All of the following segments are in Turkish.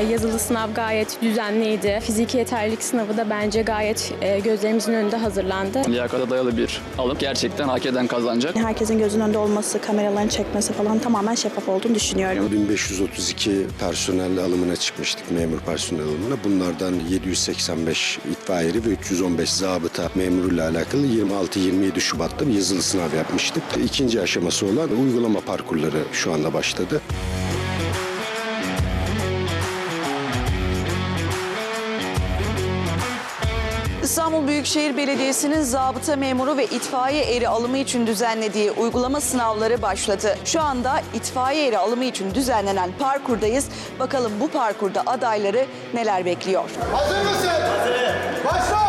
Yazılı sınav gayet düzenliydi. Fiziki yeterlilik sınavı da bence gayet e, gözlerimizin önünde hazırlandı. Liyakata dayalı bir alım. Gerçekten hak eden kazanacak. Herkesin gözünün önünde olması, kameraların çekmesi falan tamamen şeffaf olduğunu düşünüyorum. 1532 personel alımına çıkmıştık, memur personel alımına. Bunlardan 785 itfaiyeli ve 315 zabıta memuruyla alakalı 26-27 Şubat'ta bir yazılı sınav yapmıştık. İkinci aşaması olan uygulama parkurları şu anda başladı. İstanbul Büyükşehir Belediyesi'nin zabıta memuru ve itfaiye eri alımı için düzenlediği uygulama sınavları başladı. Şu anda itfaiye eri alımı için düzenlenen parkurdayız. Bakalım bu parkurda adayları neler bekliyor? Hazır mısın? Hazırım. Başla!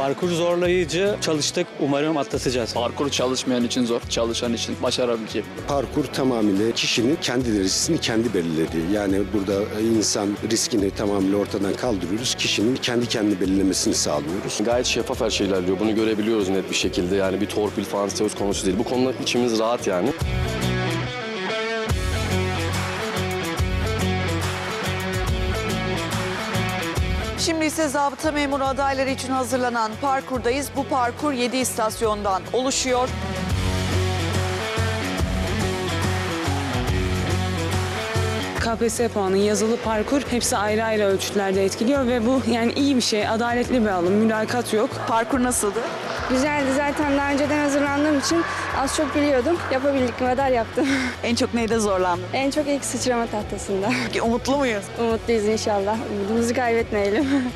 Parkur zorlayıcı çalıştık. Umarım atlatacağız. Parkur çalışmayan için zor, çalışan için başarabilecek. Parkur tamamıyla kişinin kendi derecesini kendi belirlediği. Yani burada insan riskini tamamıyla ortadan kaldırıyoruz. Kişinin kendi kendini belirlemesini sağlıyoruz. Gayet şeffaf her şey ilerliyor. Bunu görebiliyoruz net bir şekilde. Yani bir torpil falan söz konusu değil. Bu konuda içimiz rahat yani. Şimdi ise zabıta memuru adayları için hazırlanan parkurdayız. Bu parkur 7 istasyondan oluşuyor. KPSS puanı, yazılı parkur hepsi ayrı ayrı ölçütlerde etkiliyor ve bu yani iyi bir şey, adaletli bir alım, mülakat yok. Parkur nasıldı? Güzeldi zaten daha önceden hazırlandığım için az çok biliyordum. Yapabildik kadar yaptım. En çok neyde zorlandın? en çok ilk sıçrama tahtasında. Peki umutlu muyuz? Umutluyuz inşallah. Umudumuzu kaybetmeyelim.